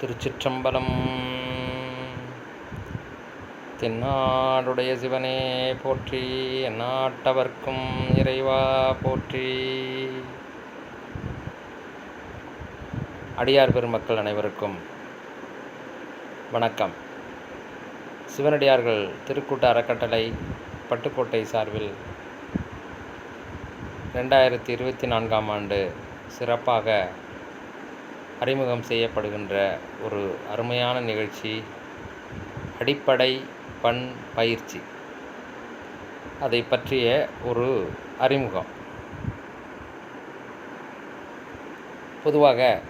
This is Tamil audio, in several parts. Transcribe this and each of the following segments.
திருச்சிற்றம்பலம். தென்னாடுடைய சிவனே போற்றி எந்நாட்டவர்க்கும் இறைவா போற்றி. அடியார் பெருமக்கள் அனைவருக்கும் வணக்கம். சிவனடியார்கள் திருக்கூட்ட அறக்கட்டளை பட்டுக்கோட்டை சார்பில் ரெண்டாயிரத்தி இருபத்தி நான்காம் ஆண்டு சிறப்பாக அறிமுகம் செய்யப்படுகின்ற ஒரு அருமையான நிகழ்ச்சி அடிப்படை பண் பயிற்சி. அதை பற்றிய ஒரு அறிமுகம். பொதுவாக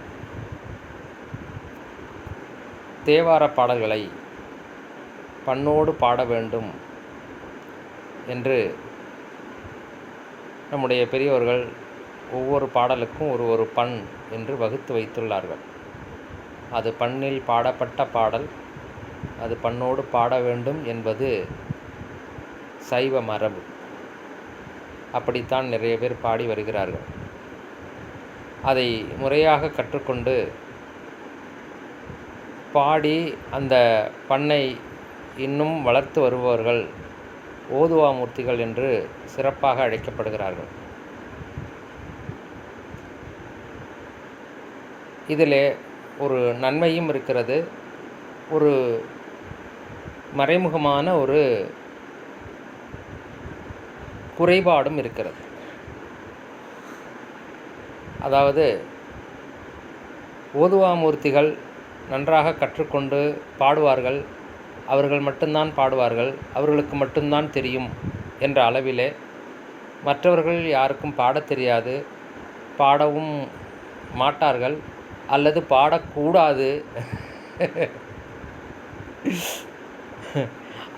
தேவார பாடல்களை பண்ணோடு பாட வேண்டும் என்று நம்முடைய பெரியவர்கள் ஒவ்வொரு பாடலுக்கும் ஒரு ஒரு பண் என்று வகுத்து வைத்துள்ளார்கள். அது பண்ணில் பாடப்பட்ட பாடல் அது பண்ணோடு பாட வேண்டும் என்பது சைவ மரபு. அப்படித்தான் நிறைய பேர் பாடி வருகிறார்கள். அதை முறையாக கற்றுக்கொண்டு பாடி அந்த பண்ணை இன்னும் வளர்த்து வருபவர்கள் ஓதுவாமூர்த்திகள் என்று சிறப்பாக அழைக்கப்படுகிறார்கள். இதில் ஒரு நன்மையும் இருக்கிறது. ஒரு மறைமுகமான ஒரு குறைபாடும் இருக்கிறது. அதாவது ஓதுவாமூர்த்திகள் நன்றாக கற்றுக்கொண்டு பாடுவார்கள். அவர்கள் மட்டும்தான் பாடுவார்கள். அவர்களுக்கு மட்டும்தான் தெரியும் என்ற அளவிலே மற்றவர்கள் யாருக்கும் பாடத் தெரியாது. பாடவும் மாட்டார்கள். அல்லது பாடக்கூடாது.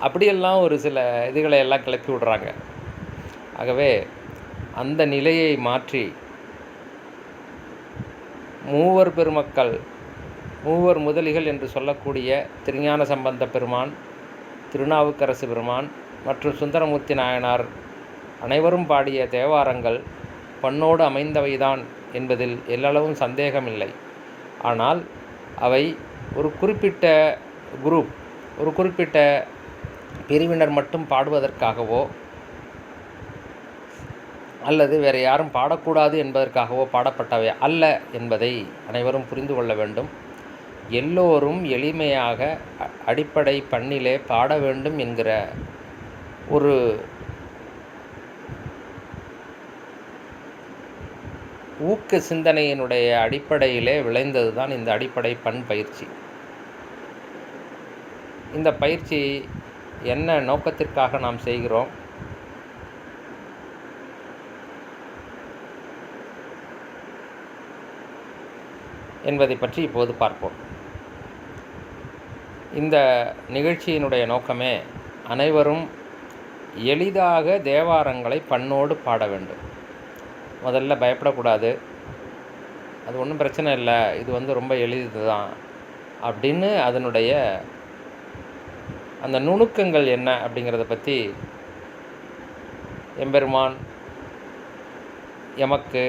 அப்படியெல்லாம் ஒரு சில இதுகளை எல்லாம் கிளப்பி விடுறாங்க. ஆகவே அந்த நிலையை மாற்றி மூவர் பெருமக்கள் மூவர் முதலிகள் என்று சொல்லக்கூடிய திருஞான சம்பந்த பெருமான் திருநாவுக்கரசு பெருமான் மற்றும் சுந்தரமூர்த்தி நாயனார் அனைவரும் பாடிய தேவாரங்கள் பண்ணோடு அமைந்தவைதான் என்பதில் எல்லளவும் சந்தேகமில்லை. ஆனால் அவை ஒரு குறிப்பிட்ட குரூப் ஒரு குறிப்பிட்ட பிரிவினர் மட்டும் பாடுவதற்காகவோ அல்லது வேறு யாரும் பாடக்கூடாது என்பதற்காகவோ பாடப்பட்டவை அல்ல என்பதை அனைவரும் புரிந்து கொள்ள வேண்டும். எல்லோரும் எளிமையாக அடிப்படை பண்ணிலே பாட வேண்டும் என்கிற ஒரு ஊக்க சிந்தனையினுடைய அடிப்படையிலே விளைந்தது தான் இந்த அடிப்படை பண் பயிற்சி. இந்த பயிற்சி என்ன நோக்கத்திற்காக நாம் செய்கிறோம்? என்பதை பற்றி இப்போது பார்ப்போம். இந்த நிகழ்ச்சியினுடைய நோக்கமே அனைவரும் எளிதாக தேவாரங்களை பண்ணோடு பாட வேண்டும். முதல்ல பயப்படக்கூடாது. அது ஒன்றும் பிரச்சனை இல்லை. இது வந்து ரொம்ப எளிது தான் அப்படின்னு அதனுடைய அந்த நுணுக்கங்கள் என்ன அப்படிங்கிறத பற்றி எம்பெருமான் எமக்கு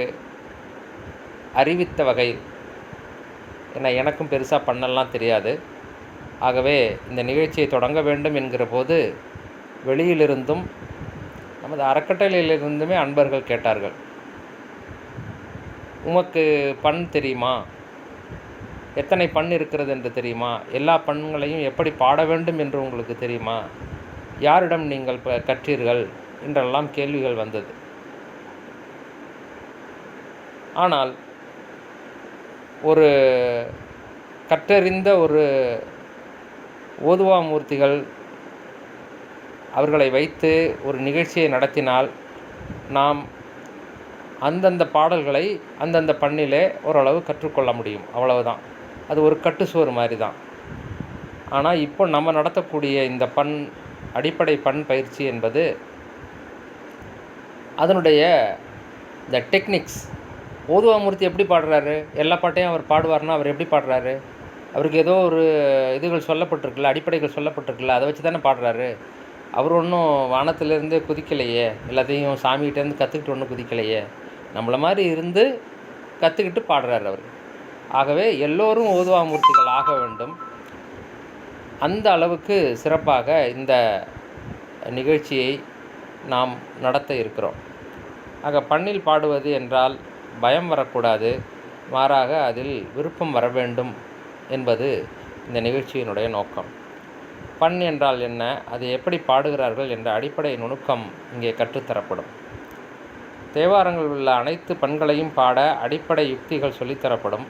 அறிவித்த வகை ஏன்னா எனக்கும் பெருசாக பண்ணலாம் தெரியாது. ஆகவே இந்த நிகழ்ச்சியை தொடங்க வேண்டும் என்கிற போது வெளியிலிருந்தும் நமது அறக்கட்டளையிலிருந்துமே அன்பர்கள் கேட்டார்கள். உமக்கு பண் தெரியுமா? எத்தனை பண் இருக்கிறது என்று தெரியுமா? எல்லா பண்களையும் எப்படி பாட வேண்டும் என்று உங்களுக்கு தெரியுமா? யாரிடம் நீங்கள் ப கற்றீர்கள்? என்றெல்லாம் கேள்விகள் வந்தது. ஆனால் ஒரு கற்றறிந்த ஒரு ஓதுவாமூர்த்திகள் அவர்களை வைத்து ஒரு நிகழ்ச்சியை நடத்தினால் நாம் அந்தந்த பாடல்களை அந்தந்த பண்ணிலே ஓரளவு கற்றுக்கொள்ள முடியும். அவ்வளவுதான். அது ஒரு கட்டுச்சோறு மாதிரி தான் ஆனால் இப்போ நம்ம நடத்தக்கூடிய இந்த பண் அடிப்படை பண் பயிற்சி என்பது அதனுடைய இந்த டெக்னிக்ஸ் ஓதுவாமூர்த்தி எப்படி பாடுறாரு? எல்லா பாட்டையும் அவர் பாடுவார்னா அவர் எப்படி பாடுறாரு? அவருக்கு ஏதோ ஒரு இதுகள் சொல்லப்பட்டிருக்குல்ல அடிப்படைகள் சொல்லப்பட்டிருக்குல்ல அதை வச்சு தானே பாடுறாரு? அவர் ஒன்றும் வானத்திலேருந்து குதிக்கலையே. எல்லாத்தையும் சாமிகிட்டேருந்து கற்றுக்கிட்டு ஒன்றும் குதிக்கலையே. நம்மளை மாதிரி இருந்து கற்றுக்கிட்டு பாடுறார் அவர். ஆகவே எல்லோரும் ஓதுவாமூர்த்திகள் ஆக வேண்டும். அந்த அளவுக்கு சிறப்பாக இந்த நிகழ்ச்சியை நாம் நடத்த இருக்கிறோம். ஆக பண்ணில் பாடுவது என்றால் பயம் வரக்கூடாது. மாறாக அதில் விருப்பம் வர வேண்டும் என்பது இந்த நிகழ்ச்சியினுடைய நோக்கம். பண் என்றால் என்ன? அது எப்படி பாடுகிறார்கள் என்ற அடிப்படை நுணுக்கம் இங்கே கற்றுத்தரப்படும். தேவாரங்களில் உள்ள அனைத்து பண்களையும் பாட அடிப்படை யுக்திகள் சொல்லித்தரப்படும்.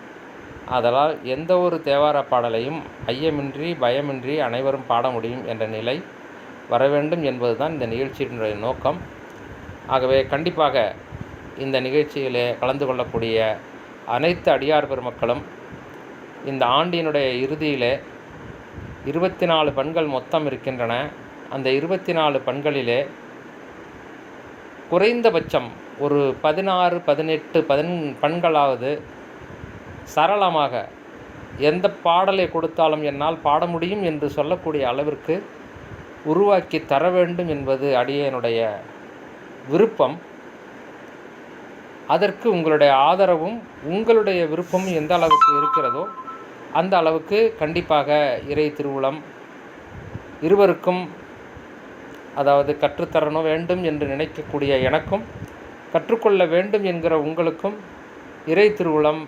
ஆதலால் எந்த ஒரு தேவார பாடலையும் ஐயமின்றி பயமின்றி அனைவரும் பாட முடியும் என்ற நிலை வர வேண்டும் என்பதுதான் இந்த நிகழ்ச்சியினுடைய நோக்கம். ஆகவே கண்டிப்பாக இந்த நிகழ்ச்சியிலே கலந்து கொள்ளக்கூடிய அனைத்து அடியார் பெருமக்களும் இந்த ஆண்டினுடைய இறுதியிலே இருபத்தி நாலு பண்கள் மொத்தம் இருக்கின்றன. அந்த இருபத்தி நாலு பண்களிலே குறைந்தபட்சம் ஒரு பதினாறு பதினெட்டு பதின் பண்களாவது சரளமாக எந்த பாடலை கொடுத்தாலும் என்னால் பாட முடியும் என்று சொல்லக்கூடிய அளவிற்கு உருவாக்கி தர வேண்டும் என்பது அடியனுடைய விருப்பம். அதற்கு உங்களுடைய ஆதரவும் உங்களுடைய விருப்பமும் எந்த அளவுக்கு இருக்கிறதோ அந்த அளவுக்கு கண்டிப்பாக இறை திருவுளம் இருவருக்கும் அதாவது கற்றுத்தரணும் வேண்டும் என்று நினைக்கக்கூடிய எனக்கும் கற்றுக்கொள்ள வேண்டும் என்கிற உங்களுக்கும் இறை திருவுளம்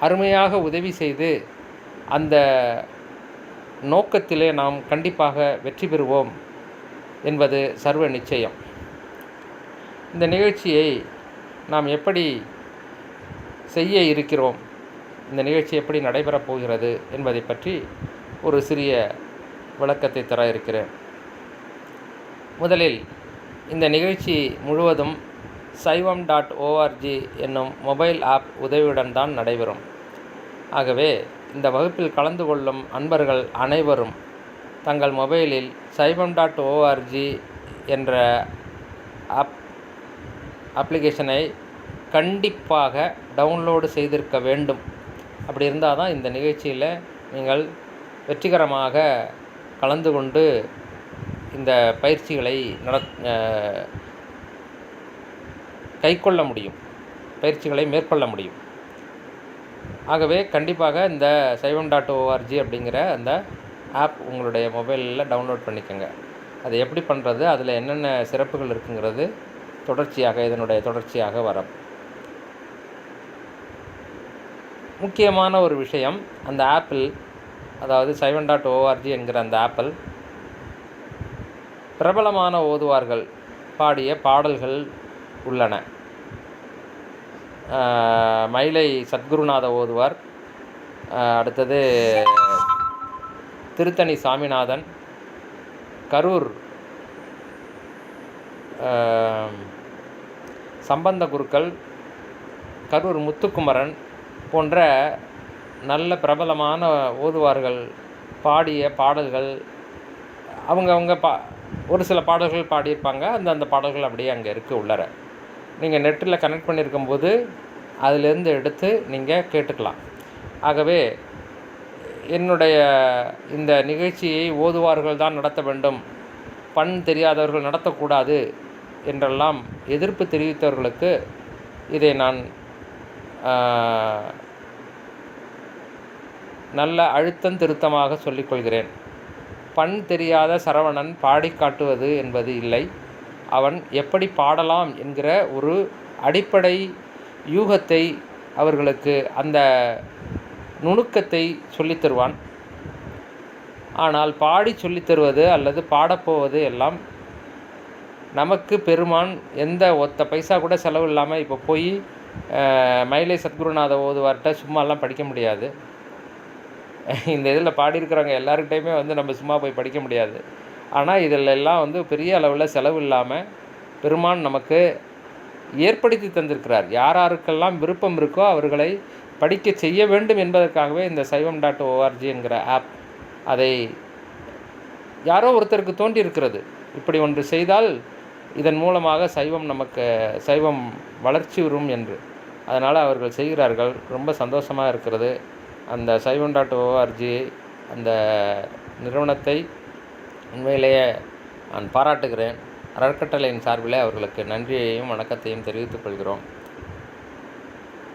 அருமையாக உதவி செய்து அந்த நோக்கத்திலே நாம் கண்டிப்பாக வெற்றி பெறுவோம் என்பது சர்வ நிச்சயம். இந்த நிகழ்ச்சியை நாம் எப்படி செய்ய இருக்கிறோம் இந்த நிகழ்ச்சி எப்படி நடைபெறப் போகிறது என்பதை பற்றி ஒரு சிறிய விளக்கத்தை தர இருக்கிறேன். முதலில் இந்த நிகழ்ச்சி முழுவதும் Saivam dot O R G என்னும் மொபைல் ஆப் உதவியுடன் தான் நடைபெறும். ஆகவே இந்த வகுப்பில் கலந்து கொள்ளும் அன்பர்கள் அனைவரும் தங்கள் மொபைலில் சைவம் டாட் ஓஆர்ஜி என்ற ஆப் அப்ளிகேஷனை கண்டிப்பாக டவுன்லோடு செய்திருக்க வேண்டும். அப்படி இருந்தால் தான் இந்த நிகழ்ச்சியில் நீங்கள் வெற்றிகரமாக கலந்து கொண்டு இந்த பயிற்சிகளை நட கைக்கொள்ள முடியும். பயிற்சிகளை மேற்கொள்ள முடியும். ஆகவே கண்டிப்பாக இந்த சைவம் டாட் ஓஆர்ஜி அப்படிங்கிற அந்த ஆப் உங்களுடைய மொபைலில் டவுன்லோட் பண்ணிக்கோங்க. அது எப்படி பண்ணுறது அதில் என்னென்ன சிறப்புகள் இருக்குங்கிறது தொடர்ச்சியாக இதனுடைய தொடர்ச்சியாக வரும். முக்கியமான ஒரு விஷயம் அந்த ஆப்பிள் அதாவது சைவன் டாட் ஓஆர்ஜி என்கிற அந்த ஆப்பிள் பிரபலமான ஓதுவார்கள் பாடிய பாடல்கள் உள்ளன. மயிலை சத்குருநாத ஓதுவார். அடுத்தது திருத்தணி சாமிநாதன். கரூர் சம்பந்த குருக்கள் கரூர் முத்துக்குமரன் போன்ற நல்ல பிரபலமான ஓதுவார்கள் பாடிய பாடல்கள் அவங்க அவங்க பா ஒரு சில பாடல்கள் பாடியிருப்பாங்க. அந்த அந்த பாடல்கள் அப்படியே அங்கே இருக்குது உள்ளர. நீங்கள் நெட்டில் கனெக்ட் பண்ணியிருக்கும்போது அதிலேருந்து எடுத்து நீங்கள் கேட்டுக்கலாம். ஆகவே என்னுடைய இந்த நிகழ்ச்சியை ஓதுவார்கள் தான் நடத்த வேண்டும். பண் தெரியாதவர்கள் நடத்தக்கூடாது என்றெல்லாம் எதிர்ப்பு தெரிவித்தவர்களுக்கு இதை நான் நல்ல அழுத்தம் திருத்தமாக சொல்லிக்கொள்கிறேன். பண் தெரியாத சரவணன் பாடி காட்டுவது என்பது இல்லை. அவன் எப்படி பாடலாம் என்கிற ஒரு அடிப்படை யூகத்தை அவர்களுக்கு அந்த நுணுக்கத்தை சொல்லித் தருவான். ஆனால் பாடி சொல்லித் தருவது அல்லது பாடப்போவது எல்லாம் நமக்கு பெருமான் எந்த ஒத்த பைசா கூட செலவு இல்லாமல் இப்போ போய் மயிலை சத்குருநாத ஓதுவார்கிட்ட சும்மாலாம் படிக்க முடியாது. இந்த இதில் பாடியிருக்கிறவங்க எல்லாருக்கிட்டையுமே வந்து நம்ம சும்மா போய் படிக்க முடியாது. ஆனால் இதில் எல்லாம் வந்து பெரிய அளவில் செலவு இல்லாமல் பெருமான் நமக்கு ஏற்படுத்தி தந்திருக்கிறார். யார் யாருக்கெல்லாம் விருப்பம் இருக்கோ அவர்களை படிக்க செய்ய வேண்டும் என்பதற்காகவே இந்த சைவம் டாட் ஓஆர்ஜி என்கிற ஆப் அதை யாரோ ஒருத்தருக்கு தோன்றியிருக்கிறது. இப்படி ஒன்று செய்தால் இதன் மூலமாக சைவம் நமக்கு சைவம் வளர்ச்சி வரும் என்று. அதனால் அவர்கள் செய்கிறார்கள். ரொம்ப சந்தோஷமாக இருக்கிறது. அந்த சைவன் டாட் ஓஆர்ஜி அந்த நிறுவனத்தை உண்மையிலேயே நான் பாராட்டுகிறேன். அறக்கட்டளையின் சார்பில் அவர்களுக்கு நன்றியையும் வணக்கத்தையும் தெரிவித்துக் கொள்கிறோம்.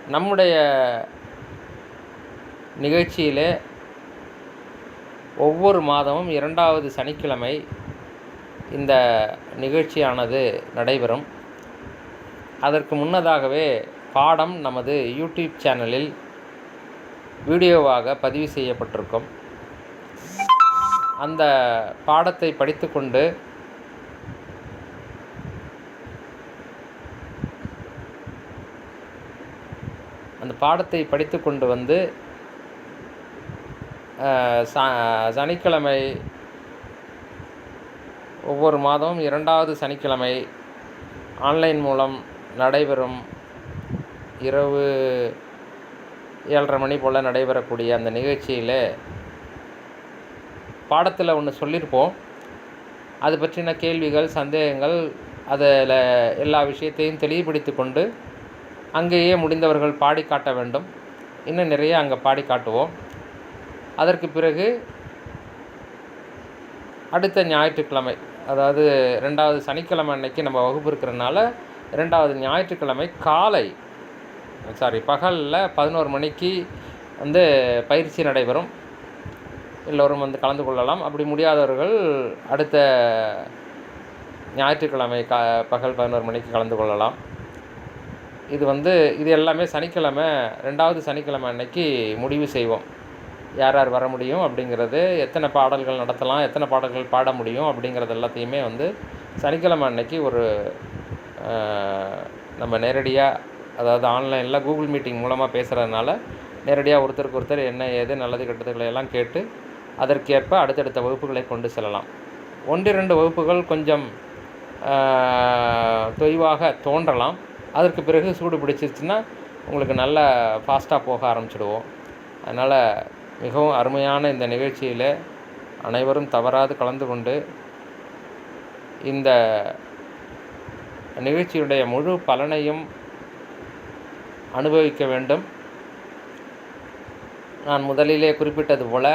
நம்முடைய நிகழ்ச்சியிலே ஒவ்வொரு மாதமும் இரண்டாவது சனிக்கிழமை இந்த நிகழ்ச்சியானது நடைபெறும். அதற்கு முன்னதாகவே பாடம் நமது யூடியூப் சேனலில் வீடியோவாக பதிவு செய்யப்பட்டிருக்கும். அந்த பாடத்தை படித்துக்கொண்டு அந்த பாடத்தை படித்து கொண்டு வந்து ச சனிக்கிழமை ஒவ்வொரு மாதமும் இரண்டாவது சனிக்கிழமை ஆன்லைன் மூலம் நடைபெறும் இரவு ஏழரை மணி போல் நடைபெறக்கூடிய அந்த நிகழ்ச்சியில் பாடத்தில் ஒன்று சொல்லியிருப்போம் அது பற்றின கேள்விகள் சந்தேகங்கள் அதில் எல்லா விஷயத்தையும் தெளிவுபடுத்தி கொண்டு அங்கேயே முடிந்தவர்கள் பாடி காட்ட வேண்டும். இன்னும் நிறைய அங்கே பாடி காட்டுவோம். அதற்கு பிறகு அடுத்த ஞாயிற்றுக்கிழமை அதாவது ரெண்டாவது சனிக்கிழமை அன்னைக்கு நம்ம வகுப்பு இருக்கிறனால ரெண்டாவது ஞாயிற்றுக்கிழமை காலை சாரி பகலில் பதினோரு மணிக்கு வந்து பயிற்சி நடைபெறும். எல்லோரும் வந்து கலந்து கொள்ளலாம். அப்படி முடியாதவர்கள் அடுத்த ஞாயிற்றுக்கிழமை க பகல் பதினோரு மணிக்கு கலந்து கொள்ளலாம். இது வந்து இது எல்லாமே சனிக்கிழமை ரெண்டாவது சனிக்கிழமை அன்னைக்கு முடிவு செய்வோம். யார் யார் வர முடியும் அப்படிங்கிறது எத்தனை பாடல்கள் நடத்தலாம் எத்தனை பாடல்கள் பாட முடியும் அப்படிங்கிறது எல்லாத்தையுமே வந்து சனிக்கிழமை அன்னைக்கு ஒரு நம்ம நேரடியாக அதாவது ஆன்லைனில் கூகுள் மீட்டிங் மூலமாக பேசுகிறதுனால நேரடியாக ஒருத்தருக்கு ஒருத்தர் என்ன ஏது நல்லது கெட்டதுகளை எல்லாம் கேட்டு அதற்கேற்ப அடுத்தடுத்த வகுப்புகளை கொண்டு செல்லலாம். ஒன்றிரண்டு வகுப்புகள் கொஞ்சம் தொய்வாக தோன்றலாம். அதற்கு பிறகு சூடு பிடிச்சிருச்சுன்னா உங்களுக்கு நல்ல ஃபாஸ்ட்டாக போக ஆரம்பிச்சிடுவோம். அதனால் மிகவும் அருமையான இந்த நிகழ்ச்சியில் அனைவரும் தவறாது கலந்து கொண்டு இந்த நிகழ்ச்சியுடைய முழு பலனையும் அனுபவிக்க வேண்டும். நான் முதலிலே குறிப்பிட்டது போல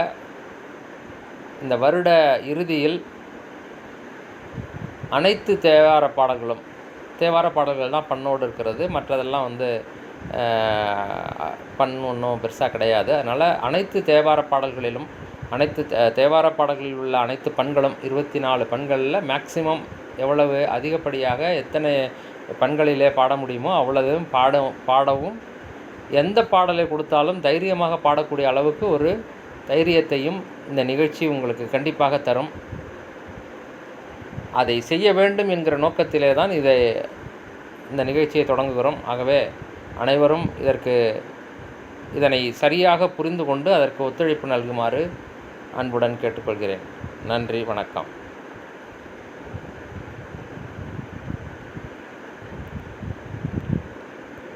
இந்த வருட இறுதியில் அனைத்து தேவார பாடல்களும் தேவார பாடல்கள் தான் பண்ணோடு இருக்கிறது. மற்றதெல்லாம் வந்து அஹ், பண் ஒன்றும் பெருசாக கிடையாது. அதனால் அனைத்து தேவார பாடல்களிலும் அனைத்து தேவார பாடல்களில் உள்ள அனைத்து பண்களும் இருபத்தி நாலு பண்களில் மேக்சிமம் எவ்வளவு அதிகப்படியாக எத்தனை பண்களிலே பாட முடியுமோ அவ்வளவும் பாட பாடவும் எந்த பாடலை கொடுத்தாலும் தைரியமாக பாடக்கூடிய அளவுக்கு ஒரு தைரியத்தையும் இந்த நிகழ்ச்சி உங்களுக்கு கண்டிப்பாக தரும். அதை செய்ய வேண்டும் என்கிற நோக்கத்திலே தான் இதை இந்த நிகழ்ச்சியை தொடங்குகிறோம். ஆகவே அனைவரும் இதற்கு இதனை சரியாக புரிந்து கொண்டு அதற்கு ஒத்துழைப்பு நல்குமாறு அன்புடன் கேட்டுக்கொள்கிறேன். நன்றி வணக்கம்.